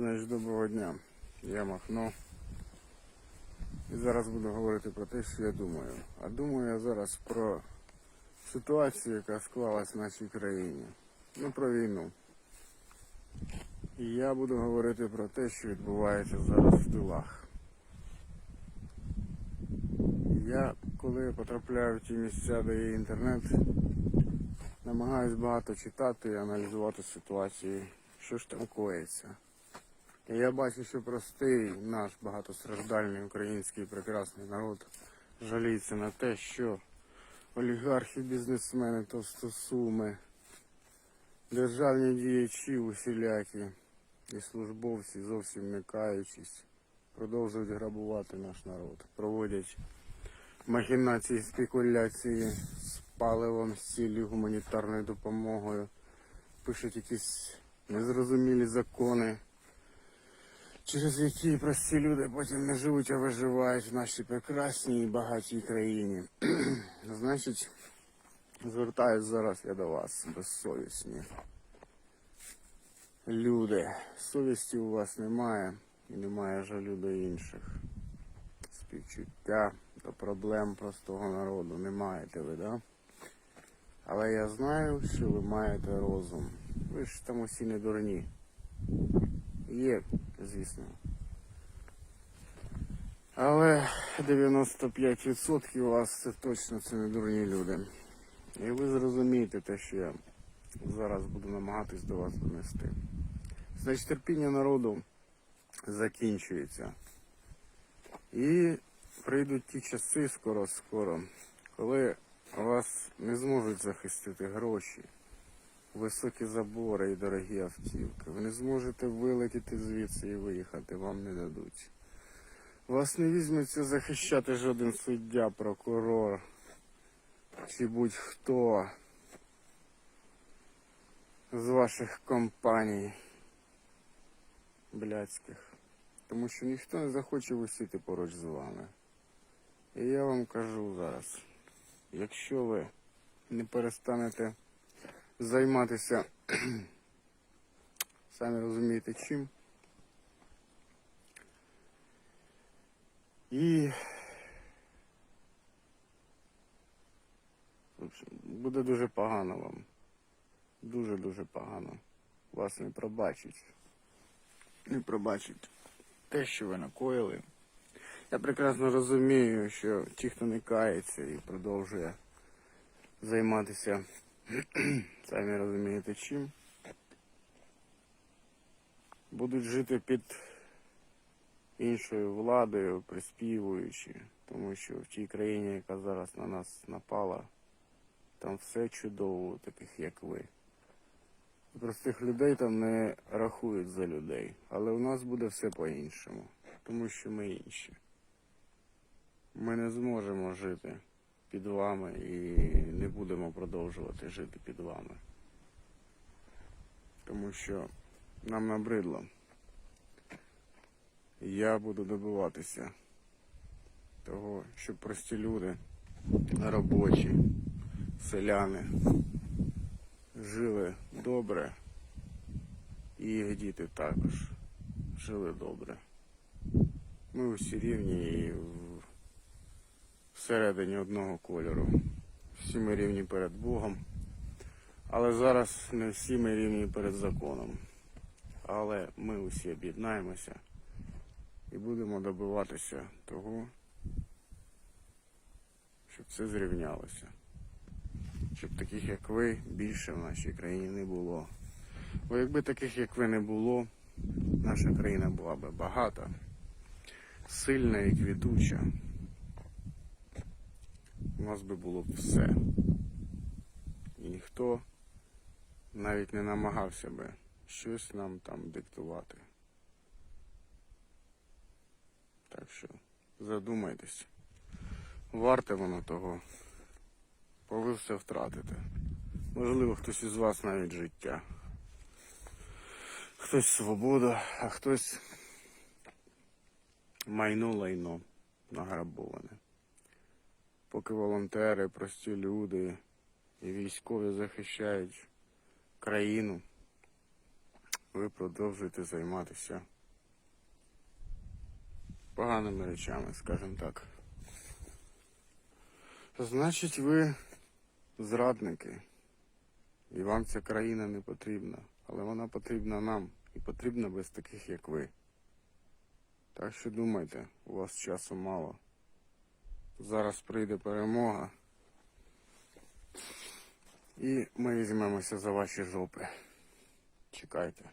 Значить, доброго дня. Я Махно. І зараз буду говорити про те, що я думаю. А думаю я зараз про ситуацію, яка склалась в нашій країні. Ну, про війну. І я буду говорити про те, що відбувається зараз в тилах. Я, коли потрапляю в ті місця, де є інтернет, намагаюсь багато читати і аналізувати ситуацію, що ж там коїться. Я бачу, що простий наш багатостраждальний український прекрасний народ жаліється на те, що олігархи, бізнесмени, товстосуми, державні діячі усілякі і службовці, зовсім не каючись, продовжують грабувати наш народ, проводять махінації, спекуляції з паливом, з ціллю гуманітарною допомогою, пишуть якісь незрозумілі закони через які прості люди потім не живуть, а виживають в нашій прекрасній і багатій країні. Значить, звертаюсь зараз я до вас, безсовісні. Люди, совісті у вас немає і немає жалю до інших. Співчуття до проблем простого народу не маєте ви, да? Але я знаю, що ви маєте розум. Ви ж там усі не дурні. Є, звісно. Але 95% у вас це точно це не дурні люди. І ви зрозумієте те, що я зараз буду намагатись до вас донести. Значить, терпіння народу закінчується. І прийдуть ті часи скоро-скоро, коли вас не зможуть захистити гроші високі забори і дорогі автівки. Ви не зможете вилетіти звідси і виїхати, вам не дадуть. Вас не візьметься захищати жоден суддя, прокурор чи будь-хто з ваших компаній блядських. Тому що ніхто не захоче висіти поруч з вами. І я вам кажу зараз, якщо ви не перестанете займатися, самі розумієте чим. І буде дуже погано вам. Дуже-дуже погано. Вас не пробачить. Не пробачить те, що ви накоїли. Я прекрасно розумію, що ті, хто не кається і продовжує займатися самі розумієте чим, будуть жити під іншою владою, приспівуючи, тому що в тій країні, яка зараз на нас напала, там все чудово, таких як ви. Простих людей там не рахують за людей, але у нас буде все по-іншому, тому що ми інші. Ми не зможемо жити під вами і не будемо продовжувати жити під вами. Тому що нам набридло. Я буду добиватися того, щоб прості люди, робочі, селяни жили добре і їх діти також жили добре. Ми усі рівні і в- всередині одного кольору. Всі ми рівні перед Богом. Але зараз не всі ми рівні перед законом. Але ми усі об'єднаємося і будемо добиватися того, щоб це зрівнялося. Щоб таких, як ви, більше в нашій країні не було. Бо якби таких, як ви, не було, наша країна була би багата, сильна і квітуча. У нас би було б все. І ніхто навіть не намагався би щось нам там диктувати. Так що задумайтесь, варте воно того, бо ви все втратите. Можливо, хтось із вас навіть життя. Хтось свободу, а хтось майно лайно награбоване. Поки волонтери, прості люди і військові захищають країну, ви продовжуєте займатися поганими речами, скажімо так. Значить, ви зрадники. І вам ця країна не потрібна. Але вона потрібна нам. І потрібна без таких, як ви. Так що думайте, у вас часу мало. Зараз прийде перемога. І ми візьмемося за ваші жопи. Чекайте.